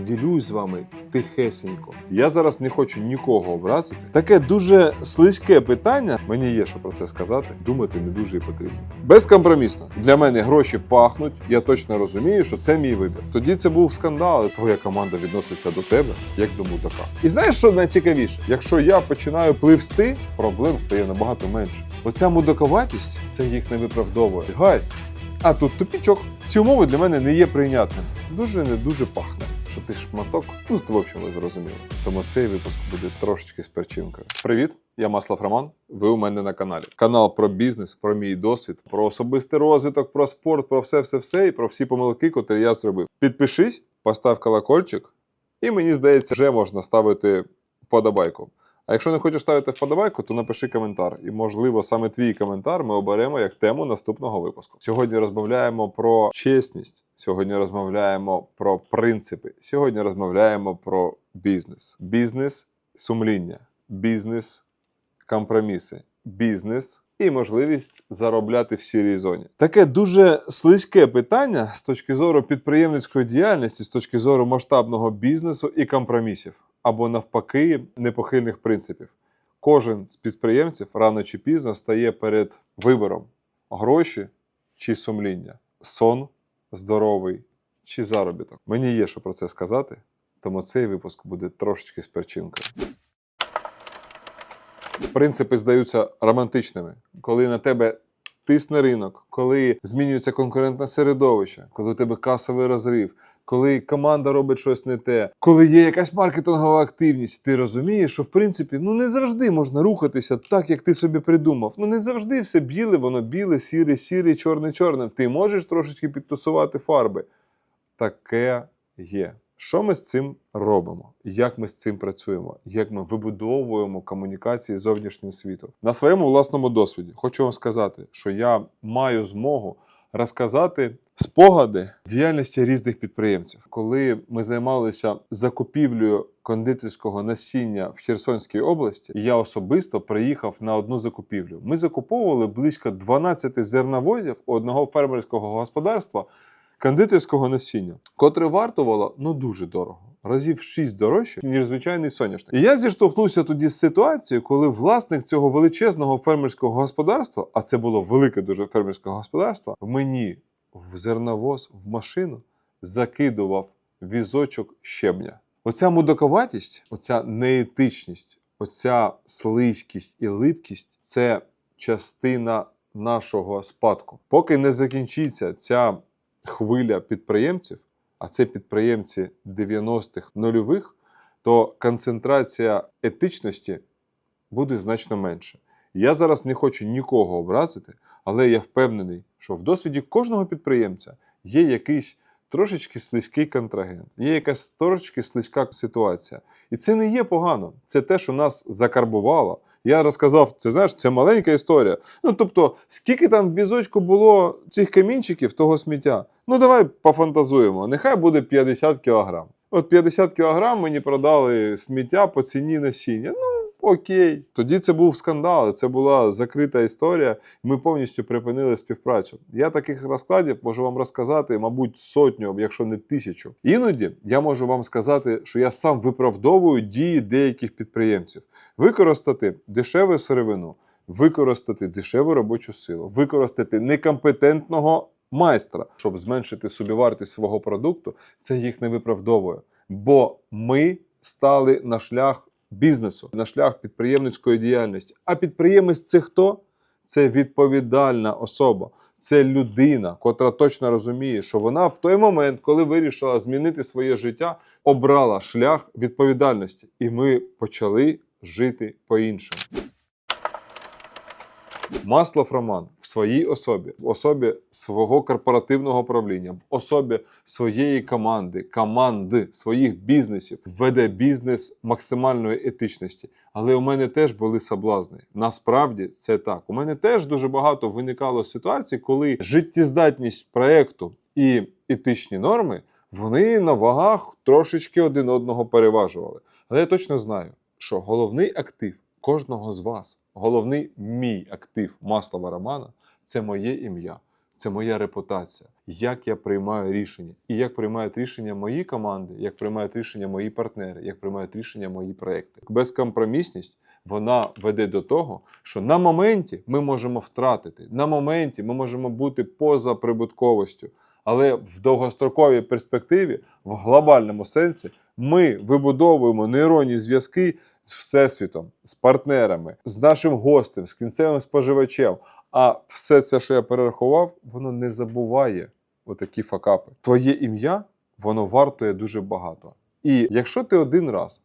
ділюсь з вами тихесенько. Я зараз не хочу нікого образити. Таке дуже слизьке питання. Мені є що про це сказати. Думати не дуже і потрібно. Безкомпромісно. Для мене гроші пахнуть. Я точно розумію, що це мій вибір. Тоді це був скандал. Твоя команда відноситься до тебе як до мудака. І знаєш, що найцікавіше? Якщо я починаю пливсти, проблем стає набагато менше. Оця мудаковатість це їх не виправдовує. Гайс, а тут тупічок. Ці умови для мене не є прийнятним. Дуже не дуже пахне. Що ти шматок? Ну, в общем, ви зрозуміли. Тому цей випуск буде трошечки з перчинкою. Привіт, я Маслав Роман. Ви у мене на каналі. Канал про бізнес, про мій досвід, про особистий розвиток, про спорт, про все, все, все і про всі помилки, котрі я зробив. Підпишись, постав колокольчик, і мені здається, вже можна ставити вподобайку. А якщо не хочеш ставити вподобайку, то напиши коментар. І, можливо, саме твій коментар ми оберемо як тему наступного випуску. Сьогодні розмовляємо про чесність, сьогодні розмовляємо про принципи, сьогодні розмовляємо про бізнес. Бізнес сумління, бізнес компроміси, бізнес. І можливість заробляти в сірій зоні. Таке дуже слизьке питання з точки зору підприємницької діяльності, з точки зору масштабного бізнесу і компромісів або навпаки непохильних принципів. Кожен з підприємців рано чи пізно стає перед вибором: гроші чи сумління, сон здоровий чи заробіток. Мені є що про це сказати, тому цей випуск буде трошечки з перчинкою. Принципи здаються романтичними, коли на тебе тисне ринок, коли змінюється конкурентне середовище, коли у тебе касовий розрив, коли команда робить щось не те, коли є якась маркетингова активність, ти розумієш, що в принципі ну не завжди можна рухатися так, як ти собі придумав. Ну не завжди все біле, воно біле, сіре, сіре, чорне, чорне. Ти можеш трошечки підтасувати фарби. Таке є. Що ми з цим робимо? Як ми з цим працюємо? Як ми вибудовуємо комунікації з зовнішнім світом? На своєму власному досвіді хочу вам сказати, що я маю змогу розказати спогади діяльності різних підприємців. Коли ми займалися закупівлею кондитерського насіння в Херсонській області, я особисто приїхав на одну закупівлю. Ми закуповували близько 12 зерновозів одного фермерського господарства кондитерського насіння, котре вартувало ну дуже дорого. Разів 6 дорожче, ніж звичайний соняшник. І я зіштовхнувся тоді з ситуацією, коли власник цього величезного фермерського господарства, а це було велике дуже фермерське господарство, мені в зерновоз, в машину закидував візочок щебня. Оця мудаковатість, оця неетичність, оця слизькість і липкість це частина нашого спадку. Поки не закінчиться ця хвиля підприємців, а це підприємці 90-х нульових, то концентрація етичності буде значно менше. Я зараз не хочу нікого образити, але я впевнений, що в досвіді кожного підприємця є якийсь трошечки слизький контрагент, є якась трошечки слизька ситуація. І це не є погано. Це те, що нас закарбувало. Я розказав, це знаєш, це маленька історія. Ну тобто, скільки там в візочку було цих камінчиків, того сміття? Ну давай пофантазуємо. Нехай буде 50 кілограм. От 50 кілограм мені продали сміття по ціні насіння. Ну окей. Тоді це був скандал, це була закрита історія. Ми повністю припинили співпрацю. Я таких розкладів можу вам розказати, мабуть, сотню, якщо не тисячу. Іноді я можу вам сказати, що я сам виправдовую дії деяких підприємців, використати дешеву сировину, використати дешеву робочу силу, використати некомпетентного майстра, щоб зменшити собівартість свого продукту. Це їх не виправдовує. Бо ми стали на шлях бізнесу, на шлях підприємницької діяльності. А підприємець це хто? Це відповідальна особа, це людина, котра точно розуміє, що вона в той момент, коли вирішила змінити своє життя, обрала шлях відповідальності, і ми почали жити по-іншому. Маслов Роман в своїй особі, в особі свого корпоративного правління, в особі своєї команди, команди своїх бізнесів веде бізнес максимальної етичності. Але у мене теж були соблазни. Насправді це так. У мене теж дуже багато виникало ситуацій, коли життєздатність проекту і етичні норми вони на вагах трошечки один одного переважували. Але я точно знаю, що головний актив кожного з вас, головний мій актив Маслова Романа це моє ім'я, це моя репутація, як я приймаю рішення, і як приймають рішення мої команди, як приймають рішення мої партнери, як приймають рішення мої проекти. Безкомпромісність вона веде до того, що на моменті ми можемо втратити, на моменті ми можемо бути поза прибутковістю. Але в довгостроковій перспективі, в глобальному сенсі, ми вибудовуємо нейронні зв'язки з всесвітом, з партнерами, з нашим гостем, з кінцевим споживачем. А все це, що я перерахував, воно не забуває отакі факапи. Твоє ім'я воно вартує дуже багато. І якщо ти один раз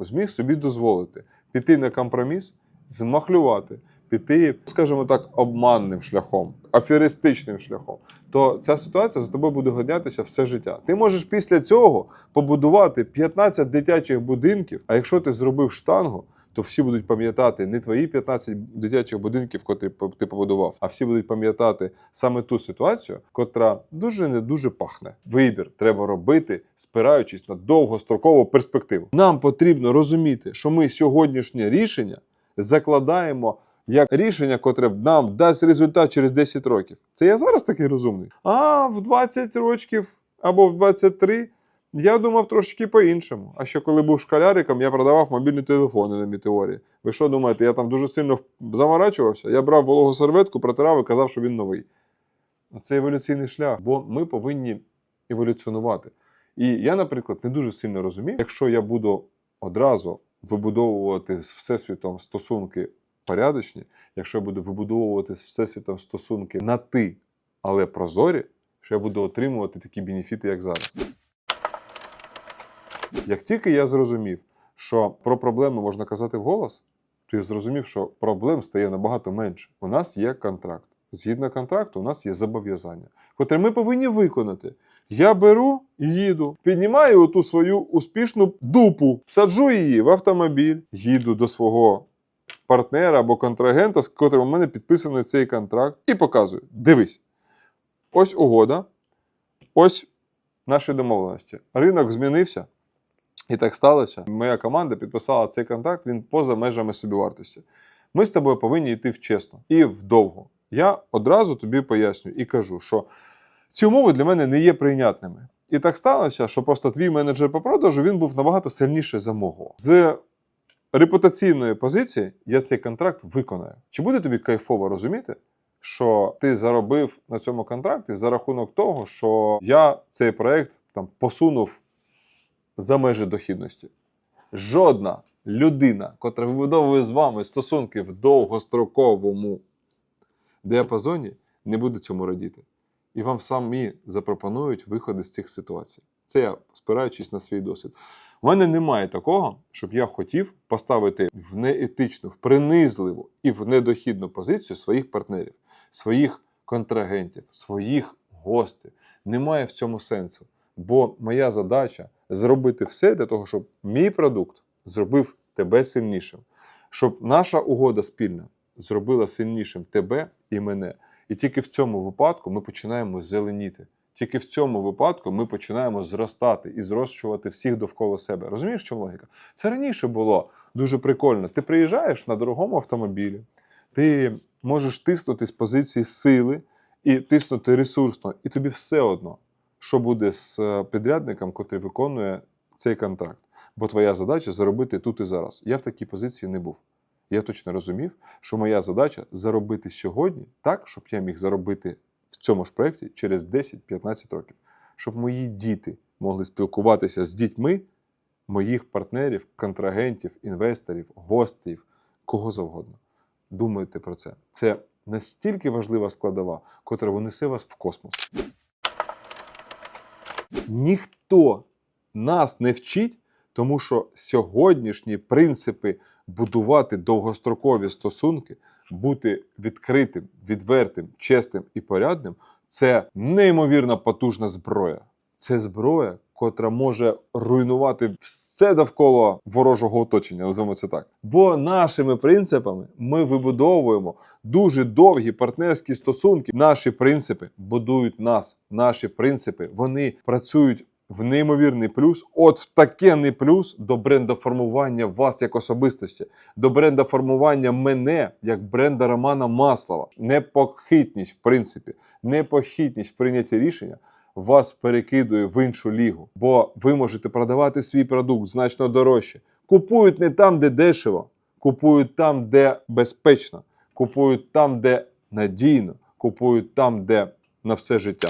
зміг собі дозволити піти на компроміс, змахлювати, піти, скажімо так, обманним шляхом, аферистичним шляхом, то ця ситуація за тобою буде годнятися все життя. Ти можеш після цього побудувати 15 дитячих будинків. А якщо ти зробив штангу, то всі будуть пам'ятати не твої 15 дитячих будинків, котрі ти побудував, а всі будуть пам'ятати саме ту ситуацію, котра дуже не дуже пахне. Вибір треба робити, спираючись на довгострокову перспективу. Нам потрібно розуміти, що ми сьогоднішнє рішення закладаємо як рішення, котре нам дасть результат через 10 років. Це я зараз такий розумний. А в 20 років або в 23 я думав трошки по-іншому. А ще коли був школяриком, я продавав мобільні телефони на Мітеорі. Ви що думаєте, я там дуже сильно заморачувався? Я брав вологу серветку, протирав і казав, що він новий. Це еволюційний шлях, бо ми повинні еволюціонувати. І я, наприклад, не дуже сильно розумів, якщо я буду одразу вибудовувати з всесвітом стосунки порядочні, якщо я буду вибудовувати з всесвітом стосунки на ти, але прозорі, що я буду отримувати такі бенефіти, як зараз. Як тільки я зрозумів, що про проблеми можна казати вголос, то я зрозумів, що проблем стає набагато менше. У нас є контракт. Згідно контракту, у нас є зобов'язання, котре ми повинні виконати. Я беру і їду, піднімаю оту свою успішну дупу, саджу її в автомобіль, їду до свого партнера або контрагента, з котрим у мене підписаний цей контракт, і показую: дивись, ось угода, ось наші домовленості. Ринок змінився. І так сталося. Моя команда підписала цей контракт, він поза межами собівартості. Ми з тобою повинні йти вчесно і вдовго. Я одразу тобі поясню і кажу, що ці умови для мене не є прийнятними. І так сталося, що просто твій менеджер по продажу він був набагато сильніший за мого. З репутаційної позиції я цей контракт виконаю. Чи буде тобі кайфово розуміти, що ти заробив на цьому контракті за рахунок того, що я цей проект там посунув за межі дохідності? Жодна людина, котра вибудовує з вами стосунки в довгостроковому діапазоні, не буде цьому радіти. І вам самі запропонують виходи з цих ситуацій. Це я спираючись на свій досвід. У мене немає такого, щоб я хотів поставити в неетичну, в принизливу і в недохідну позицію своїх партнерів, своїх контрагентів, своїх гостей. Немає в цьому сенсу. Бо моя задача зробити все для того, щоб мій продукт зробив тебе сильнішим, щоб наша угода спільна зробила сильнішим тебе і мене. І тільки в цьому випадку ми починаємо зеленіти. Тільки в цьому випадку ми починаємо зростати і зрощувати всіх довкола себе. Розумієш, чому логіка? Це раніше було дуже прикольно. Ти приїжджаєш на дорогому автомобілі, ти можеш тиснути з позиції сили і тиснути ресурсно, і тобі все одно, що буде з е, підрядником, котрий виконує цей контракт. Бо твоя задача заробити тут і зараз. Я в такій позиції не був. Я точно розумів, що моя задача заробити сьогодні так, щоб я міг заробити в цьому ж проєкті через 10-15 років, щоб мої діти могли спілкуватися з дітьми моїх партнерів, контрагентів, інвесторів, гостей, кого завгодно. Думайте про це. Це настільки важлива складова, котра унесе вас в космос. Ніхто нас не вчить, тому що сьогоднішні принципи будувати довгострокові стосунки, бути відкритим, відвертим, чесним і порядним це неймовірно потужна зброя. Це зброя, котра може руйнувати все довкола ворожого оточення, називаємо це так. Бо нашими принципами ми вибудовуємо дуже довгі партнерські стосунки. Наші принципи будують нас. Наші принципи вони працюють в неймовірний плюс, от в такенний плюс до брендоформування вас як особистості, до брендоформування мене як бренда Романа Маслова. Непохитність, в принципі, непохитність в прийнятті рішення вас перекидує в іншу лігу, бо ви можете продавати свій продукт значно дорожче. Купують не там, де дешево, купують там, де безпечно, купують там, де надійно, купують там, де на все життя.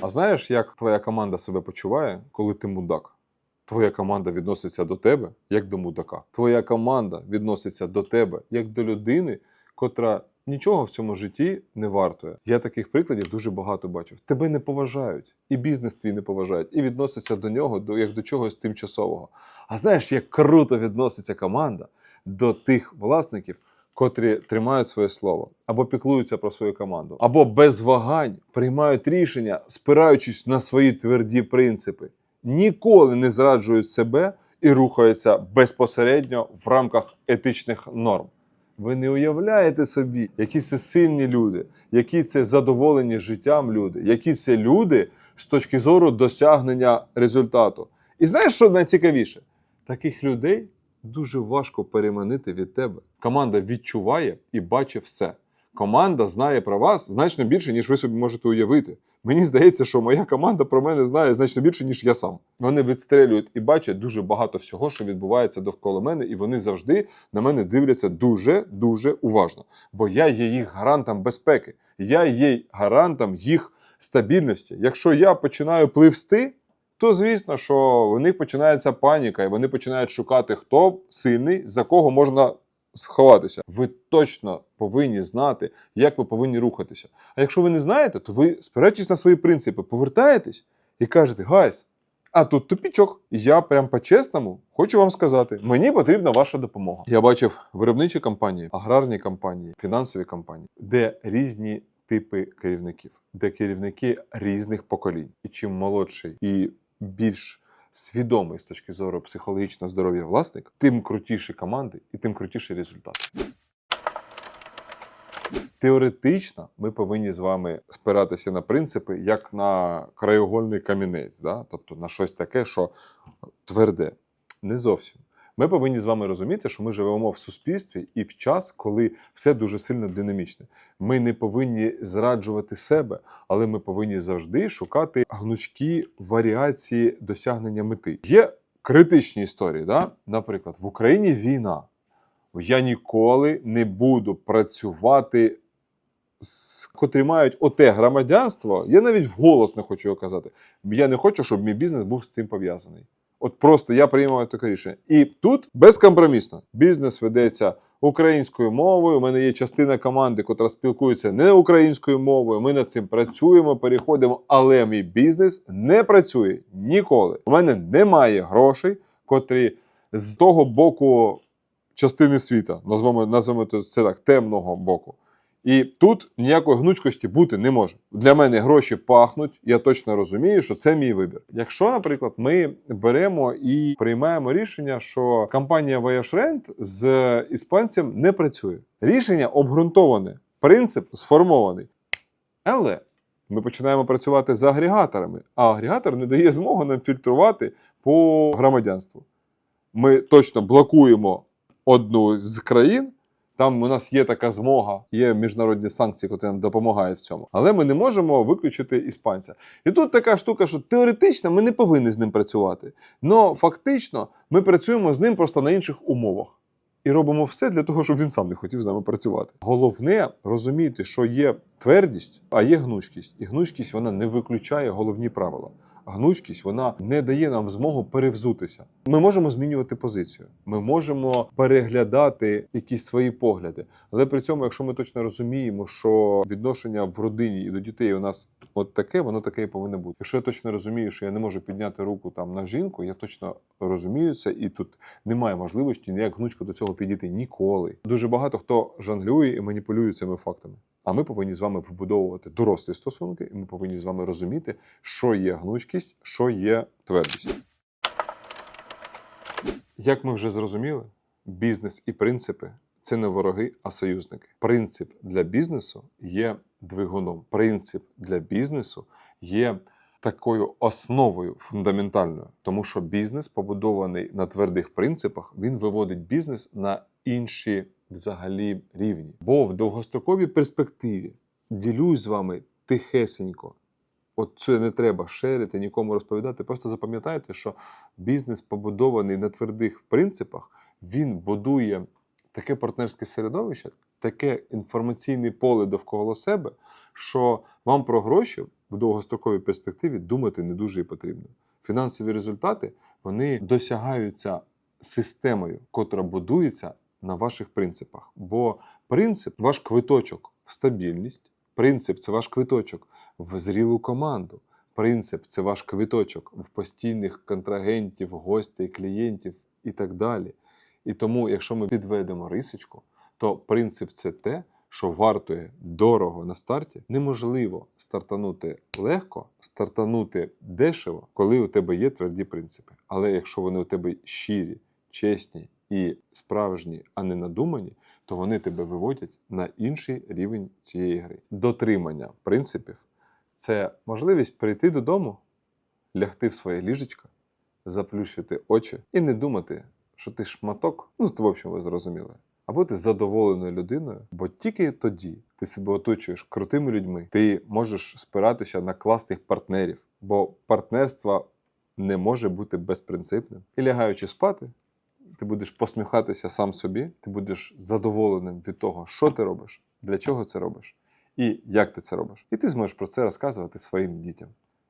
А знаєш, як твоя команда себе почуває, коли ти мудак? Твоя команда відноситься до тебе як до мудака. Твоя команда відноситься до тебе як до людини, котра нічого в цьому житті не вартує. Я таких прикладів дуже багато бачив. Тебе не поважають, і бізнес твій не поважають, і відносяться до нього до, як до чогось тимчасового. А знаєш, як круто відноситься команда до тих власників, котрі тримають своє слово, або піклуються про свою команду, або без вагань приймають рішення, спираючись на свої тверді принципи, ніколи не зраджують себе і рухаються безпосередньо в рамках етичних норм. Ви не уявляєте собі, які це сильні люди, які це задоволені життям люди, які це люди з точки зору досягнення результату. І знаєш, що найцікавіше? Таких людей дуже важко переманити від тебе. Команда відчуває і бачить все. Команда знає про вас значно більше, ніж ви собі можете уявити. Мені здається, що моя команда про мене знає значно більше, ніж я сам. Вони відстрелюють і бачать дуже багато всього, що відбувається довкола мене, і вони завжди на мене дивляться дуже дуже уважно. Бо я є їх гарантом безпеки, я є гарантом їх стабільності. Якщо я починаю пливсти, то звісно, що в них починається паніка, і вони починають шукати, хто сильний, за кого можна сховатися. Ви точно повинні знати, як ви повинні рухатися. А якщо ви не знаєте, то ви спираєтесь на свої принципи, повертаєтесь і кажете: Гайс, а тут тупічок. Я прям по-чесному хочу вам сказати: мені потрібна ваша допомога. Я бачив виробничі компанії, аграрні компанії, фінансові компанії, де різні типи керівників, де керівники різних поколінь. І чим молодший і більш свідомий з точки зору психологічного здоров'я власник, тим крутіші команди і тим крутіший результат. Теоретично ми повинні з вами спиратися на принципи як на краєугольний камінець, да? тобто на щось таке, що тверде. Не зовсім. Ми повинні з вами розуміти, що ми живемо в суспільстві і в час, коли все дуже сильно динамічне. Ми не повинні зраджувати себе, але ми повинні завжди шукати гнучкі варіації досягнення мети. Є критичні історії. Да? Наприклад, в Україні війна. Я ніколи не буду працювати з котрі мають оте громадянство. Я навіть вголос не хочу його казати. Я не хочу, щоб мій бізнес був з цим пов'язаний. От просто я приймаю таке рішення. І тут безкомпромісно бізнес ведеться українською мовою. У мене є частина команди, яка спілкується не українською мовою. Ми над цим працюємо, переходимо, але мій бізнес не працює ніколи. У мене немає грошей, котрі з того боку частини світа, назвемо, назвемо це так, темного боку. І тут ніякої гнучкості бути не може. Для мене гроші пахнуть, я точно розумію, що це мій вибір. Якщо, наприклад, ми беремо і приймаємо рішення, що компанія Rent з іспанцем не працює. Рішення обґрунтоване, принцип сформований. Але ми починаємо працювати з агрегаторами, а агрегатор не дає змогу нам фільтрувати по громадянству. Ми точно блокуємо одну з країн. Там у нас є така змога, є міжнародні санкції, які нам допомагають в цьому. Але ми не можемо виключити іспанця. І тут така штука, що теоретично ми не повинні з ним працювати. але фактично ми працюємо з ним просто на інших умовах. І робимо все для того, щоб він сам не хотів з нами працювати. Головне розуміти, що є твердість, а є гнучкість. І гнучкість вона не виключає головні правила. Гнучкість вона не дає нам змогу перевзутися. Ми можемо змінювати позицію, ми можемо переглядати якісь свої погляди. Але при цьому, якщо ми точно розуміємо, що відношення в родині і до дітей у нас от таке, воно таке і повинно бути. Якщо я точно розумію, що я не можу підняти руку там на жінку, я точно розумію це, і тут немає можливості ніяк гнучко до цього підійти ніколи. Дуже багато хто жонглює і маніпулює цими фактами. А ми повинні з вами вибудовувати дорослі стосунки, і ми повинні з вами розуміти, що є гнучкість, що є твердість. Як ми вже зрозуміли, бізнес і принципи це не вороги, а союзники. Принцип для бізнесу є двигуном. Принцип для бізнесу є такою основою фундаментальною, тому що бізнес, побудований на твердих принципах, він виводить бізнес на інші взагалі рівні. Бо в довгостроковій перспективі ділюсь з вами тихесенько. От це не треба шерити, нікому розповідати. Просто запам'ятайте, що бізнес, побудований на твердих принципах, він будує таке партнерське середовище, таке інформаційне поле довкола себе, що вам про гроші в довгостроковій перспективі думати не дуже і потрібно. Фінансові результати вони досягаються системою, котра будується на ваших принципах. Бо принцип ваш квиточок в стабільність, принцип це ваш квиточок в зрілу команду. Принцип це ваш квиточок в постійних контрагентів, гостей, клієнтів і так далі. І тому, якщо ми підведемо рисочку, то принцип це те, що вартує дорого на старті. Неможливо стартанути легко, стартанути дешево, коли у тебе є тверді принципи. Але якщо вони у тебе щирі, чесні і справжні, а не надумані, то вони тебе виводять на інший рівень цієї гри. Дотримання принципів це можливість прийти додому, лягти в своє ліжечко, заплющити очі і не думати, що ти шматок, ну в общем, ви зрозуміли. А бути задоволеною людиною, бо тільки тоді ти себе оточуєш крутими людьми, ти можеш спиратися на класних партнерів, бо партнерство не може бути безпринципним. І лягаючи спати, ти будеш посміхатися сам собі, ти будеш задоволеним від того, що ти робиш, для чого це робиш і як ти це робиш. І ти зможеш про це розказувати своїм дітям.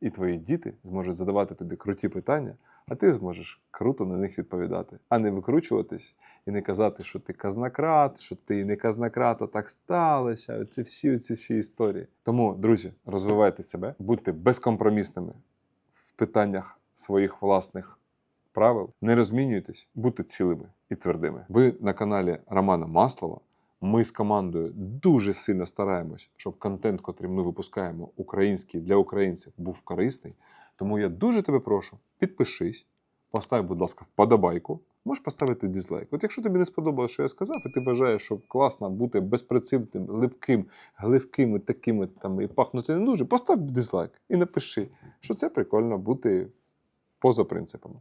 І твої діти зможуть задавати тобі круті питання, а ти зможеш круто на них відповідати, а не викручуватись і не казати, що ти казнократ, що ти не казнократ, а так сталося. Оці всі ці всі історії. Тому, друзі, розвивайте себе, будьте безкомпромісними в питаннях своїх власних правил, не розмінюйтесь, будьте цілими і твердими. Ви на каналі Романа Маслова. Ми з командою дуже сильно стараємось, щоб контент, котрий ми випускаємо, український для українців, був корисний. Тому я дуже тебе прошу, підпишись, постав, будь ласка, вподобайку. Можеш поставити дизлайк. От якщо тобі не сподобалось, що я сказав, і ти вважаєш, що класно бути безпринципним, липким, гливким і такими там і пахнути не дуже, постав дизлайк і напиши, що це прикольно бути поза принципами.